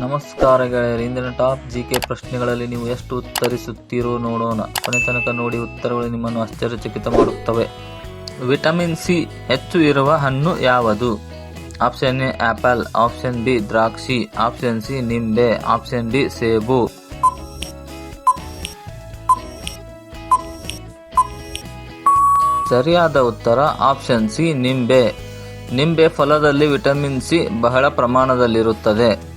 ನಮಸ್ಕಾರ ಗೆಳೆಯರು, ಇಂದಿನ ಟಾಪ್ ಜಿ ಕೆ ಪ್ರಶ್ನೆಗಳಲ್ಲಿ ನೀವು ಎಷ್ಟು ಉತ್ತರಿಸುತ್ತೀರೋ ನೋಡೋಣ. ಕೊನೆ ತನಕ ನೋಡಿ ಉತ್ತರಗಳು ನಿಮ್ಮನ್ನು ಆಶ್ಚರ್ಯಚಕಿತ ಮಾಡುತ್ತವೆ. ವಿಟಮಿನ್ ಸಿ ಹೆಚ್ಚು ಇರುವ ಹಣ್ಣು ಯಾವುದು? Option A apple, option B ದ್ರಾಕ್ಷಿ, ಆಪ್ಷನ್ ಸಿ ನಿಂಬೆ, ಆಪ್ಷನ್ ಡಿ ಸೇಬು. ಸರಿಯಾದ ಉತ್ತರ ಆಪ್ಷನ್ ಸಿ ನಿಂಬೆ. ನಿಂಬೆ ಫಲದಲ್ಲಿ ವಿಟಮಿನ್ ಸಿ ಬಹಳ ಪ್ರಮಾಣದಲ್ಲಿರುತ್ತದೆ.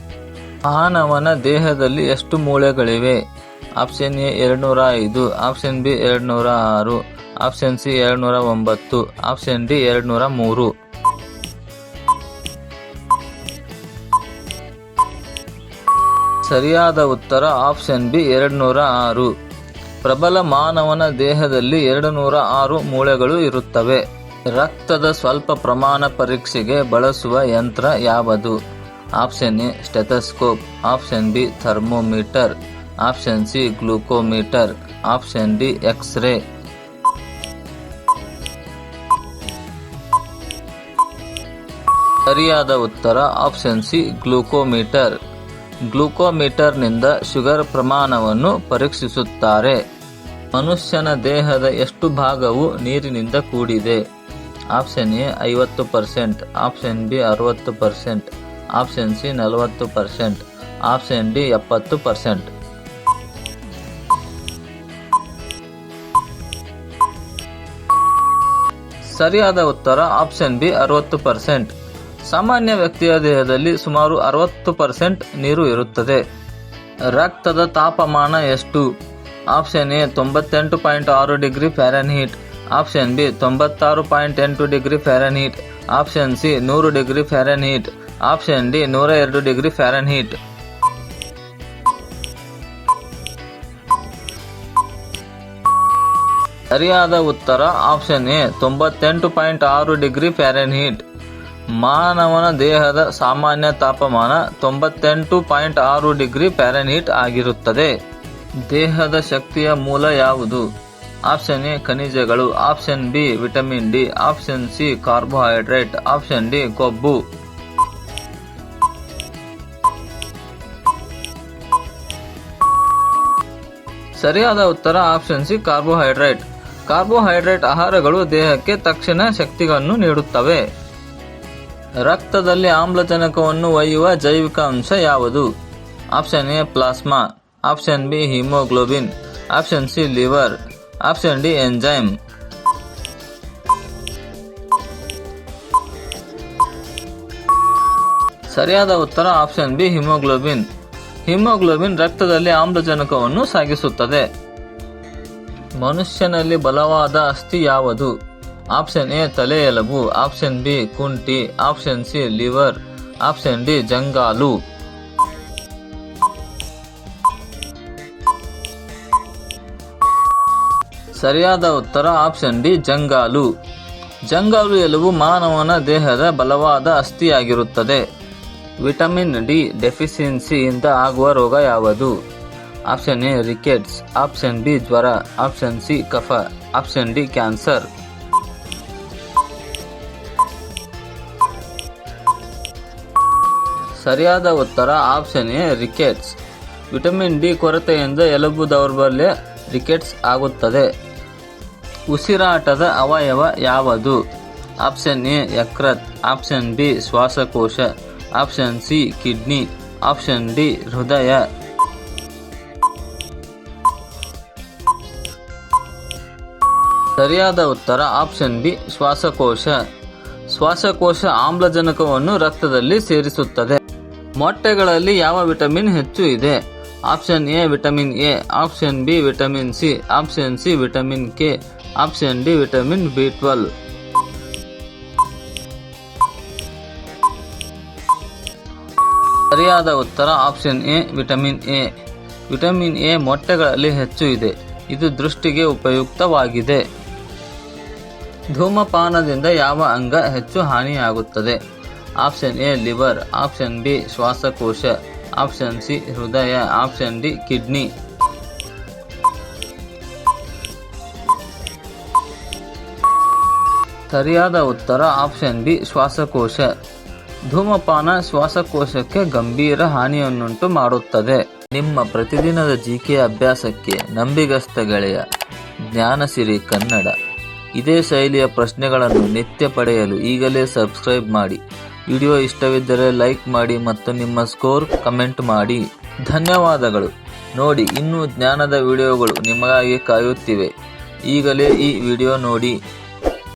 ಮಾನವನ ದೇಹದಲ್ಲಿ ಎಷ್ಟು ಮೂಳೆಗಳಿವೆ? ಆಪ್ಷನ್ ಎ ಎರಡ್ನೂರ ಐದು, ಆಪ್ಷನ್ ಬಿ ಎರಡ್ನೂರ ಆರು, ಆಪ್ಷನ್ ಸಿ ಎರಡ್ನೂರ ಒಂಬತ್ತು, ಆಪ್ಷನ್ ಡಿ ಎರಡ್ನೂರ ಮೂರು. ಸರಿಯಾದ ಉತ್ತರ ಆಪ್ಷನ್ ಬಿ ಎರಡ್ನೂರ ಆರು. ಪ್ರಬಲ ಮಾನವನ ದೇಹದಲ್ಲಿ ಎರಡು ನೂರ ಆರು ಮೂಳೆಗಳು ಇರುತ್ತವೆ. ರಕ್ತದ ಸ್ವಲ್ಪ ಪ್ರಮಾಣ ಪರೀಕ್ಷೆಗೆ ಬಳಸುವ ಯಂತ್ರ ಯಾವುದು? Option A stethoscope option B, thermometer. Option C, glucometer. Option D, X ray. ಸರಿಯಾದ ಉತ್ತರ, ಆಪ್ಷನ್ ಸಿ, ಗ್ಲೂಕೋಮೀಟರ್. ಗ್ಲೂಕೋಮೀಟರ್ನಿಂದ ಶುಗರ್ ಪ್ರಮಾಣವನ್ನು ಪರೀಕ್ಷಿಸುತ್ತಾರೆ. ಮನುಷ್ಯನ ದೇಹದ ಎಷ್ಟು ಭಾಗವು ನೀರಿನಿಂದ ಕೂಡಿದೆ? ಆಪ್ಷನ್ ಎ, ಐವತ್ತು ಪರ್ಸೆಂಟ್. ಆಪ್ಷನ್ ಬಿ, ಅರವತ್ತು ಪರ್ಸೆಂಟ್. ಆಪ್ಷನ್ ಸಿ ನಲವತ್ತು ಪರ್ಸೆಂಟ್, ಆಪ್ಷನ್ ಡಿ ಎಪ್ಪತ್ತು ಪರ್ಸೆಂಟ್. ಸರಿಯಾದ ಉತ್ತರ ಆಪ್ಷನ್ ಬಿ ಅರವತ್ತು ಪರ್ಸೆಂಟ್. ಸಾಮಾನ್ಯ ವ್ಯಕ್ತಿಯ ದೇಹದಲ್ಲಿ ಸುಮಾರು ಅರವತ್ತು ಪರ್ಸೆಂಟ್ ನೀರು ಇರುತ್ತದೆ. ರಕ್ತದ ತಾಪಮಾನ ಎಷ್ಟು? ಆಪ್ಷನ್ ಎ ತೊಂಬತ್ತೆಂಟು ಪಾಯಿಂಟ್ ಆರು ಡಿಗ್ರಿ ಫ್ಯಾರನ್ಹೀಟ್, ಆಪ್ಷನ್ ಬಿ ತೊಂಬತ್ತಾರು ಪಾಯಿಂಟ್ ಎಂಟು ಡಿಗ್ರಿ ಫ್ಯಾರನ್ಹೀಟ್, ಆಪ್ಷನ್ ಸಿ ನೂರು ಡಿಗ್ರಿ ಫ್ಯಾರನ್ಹೀಟ್. ಆಪ್ಷನ್ ಡಿ ನೂರ ಎರಡು ಡಿಗ್ರಿ ಫ್ಯಾರನ್ಹೀಟ್ ಸರಿಯಾದ ಉತ್ತರ ಆಪ್ಷನ್ ಎ ತೊಂಬತ್ತೆಂಟು ಪಾಯಿಂಟ್ ಆರು ಡಿಗ್ರಿ ಫ್ಯಾರನ್ಹೀಟ್ ಮಾನವನ ದೇಹದ ಸಾಮಾನ್ಯ ತಾಪಮಾನ ತೊಂಬತ್ತೆಂಟು ಪಾಯಿಂಟ್ ಆರು ಡಿಗ್ರಿ ಫ್ಯಾರನ್ಹೀಟ್ ಆಗಿರುತ್ತದೆ. ದೇಹದ ಶಕ್ತಿಯ ಮೂಲ ಯಾವುದು? ಆಪ್ಷನ್ ಎ ಖನಿಜಗಳು. Option B vitamin D option C carbohydrate option D ಕೊಬ್ಬು. ಸರಿಯಾದ ಉತ್ತರ ಆಪ್ಷನ್ ಸಿ ಕಾರ್ಬೋಹೈಡ್ರೇಟ್. ಕಾರ್ಬೋಹೈಡ್ರೇಟ್ ಆಹಾರಗಳು ದೇಹಕ್ಕೆ ತಕ್ಷಣ ಶಕ್ತಿಗಳನ್ನು ನೀಡುತ್ತವೆ. ರಕ್ತದಲ್ಲಿ ಆಮ್ಲಜನಕವನ್ನು ಒಯ್ಯುವ ಜೈವಿಕ ಅಂಶ ಯಾವುದು? Option A, plasma. Option B, haemoglobin. Option C, liver. Option D, enzyme. ಸರಿಯಾದ ಉತ್ತರ ಆಪ್ಷನ್ ಬಿ, ಹಿಮೋಗ್ಲೋಬಿನ್. ಹಿಮೋಗ್ಲೋಬಿನ್ ರಕ್ತದಲ್ಲಿ ಆಮ್ಲಜನಕವನ್ನು ಸಾಗಿಸುತ್ತದೆ. ಮನುಷ್ಯನಲ್ಲಿ ಬಲವಾದ ಅಸ್ಥಿ ಯಾವುದು? ಆಪ್ಷನ್ ಎ ತಲೆ ಎಲುಬು ಆಪ್ಷನ್ ಬಿ, ಕುಂಟಿ. Option C, liver. Option D, ಜಂಗಾಲು. ಸರಿಯಾದ ಉತ್ತರ ಆಪ್ಷನ್ ಡಿ, ಜಂಗಾಲು. ಜಂಗಾಲು ಎಲುಬು ಮಾನವನ ದೇಹದ ಬಲವಾದ ಅಸ್ಥಿಯಾಗಿರುತ್ತದೆ. ವಿಟಮಿನ್ ಡಿ ಡೆಫಿಷಿಯನ್ಸಿಯಿಂದ ಆಗುವ ರೋಗ ಯಾವುದು? Option A, rickets. Option B, ಜ್ವರ. ಆಪ್ಷನ್ ಸಿ, ಕಫ. Option D, cancer. ಸರಿಯಾದ ಉತ್ತರ, option A, rickets. Vitamin D ಕೊರತೆಯಿಂದ ಎಲುಬು ದೌರ್ಬಲ್ಯ ರಿಕೆಟ್ಸ್ ಆಗುತ್ತದೆ. ಉಸಿರಾಟದ ಅವಯವ ಯಾವುದು? ಆಪ್ಷನ್ ಎ, ಯಕೃತ್. ಆಪ್ಷನ್ ಬಿ, ಶ್ವಾಸಕೋಶ. Option C, kidney. Option D, ಹೃದಯ. ಸರಿಯಾದ ಉತ್ತರ, ಆಪ್ಷನ್ ಬಿ ಶ್ವಾಸಕೋಶ. ಶ್ವಾಸಕೋಶ ಆಮ್ಲಜನಕವನ್ನು ರಕ್ತದಲ್ಲಿ ಸೇರಿಸುತ್ತದೆ. ಮೊಟ್ಟೆಗಳಲ್ಲಿ ಯಾವ ವಿಟಮಿನ್ ಹೆಚ್ಚು ಇದೆ? Option A, vitamin A. Option B, vitamin C. Option C, vitamin K. Option D, vitamin B twelve. ಸರಿಯಾದ ಉತ್ತರ option A, vitamin A. Vitamin A ಮೊಟ್ಟೆಗಳಲ್ಲಿ ಹೆಚ್ಚು ಇದೆ. ಇದು ದೃಷ್ಟಿಗೆ ಉಪಯುಕ್ತವಾಗಿದೆ. ಧೂಮಪಾನದಿಂದ ಯಾವ ಅಂಗ ಹೆಚ್ಚು ಹಾನಿಯಾಗುತ್ತದೆ? Option A, liver. Option B, ಶ್ವಾಸಕೋಶ. ಆಪ್ಷನ್ ಸಿ, ಹೃದಯ. Option D, kidney. ಸರಿಯಾದ ಉತ್ತರ ಆಪ್ಷನ್ ಬಿ, ಶ್ವಾಸಕೋಶ. ಧೂಮಪಾನ ಶ್ವಾಸಕೋಶಕ್ಕೆ ಗಂಭೀರ ಹಾನಿಯನ್ನುಂಟು ಮಾಡುತ್ತದೆ. ನಿಮ್ಮ ಪ್ರತಿದಿನದ ಜಿಕೆ ಅಭ್ಯಾಸಕ್ಕೆ ನಂಬಿಗಸ್ತ ಗೆಳೆಯ ಜ್ಞಾನಸಿರಿ ಕನ್ನಡ. ಇದೇ ಶೈಲಿಯ ಪ್ರಶ್ನೆಗಳನ್ನು ನಿತ್ಯ ಪಡೆಯಲು ಈಗಲೇ ಸಬ್ಸ್ಕ್ರೈಬ್ ಮಾಡಿ. ವಿಡಿಯೋ ಇಷ್ಟವಿದ್ದರೆ ಲೈಕ್ ಮಾಡಿ ಮತ್ತು ನಿಮ್ಮ ಸ್ಕೋರ್ ಕಮೆಂಟ್ ಮಾಡಿ. ಧನ್ಯವಾದಗಳು. ನೋಡಿ, ಇನ್ನೂ ಜ್ಞಾನದ ವಿಡಿಯೋಗಳು ನಿಮಗಾಗಿ ಕಾಯುತ್ತಿವೆ. ಈಗಲೇ ಈ ವಿಡಿಯೋ ನೋಡಿ.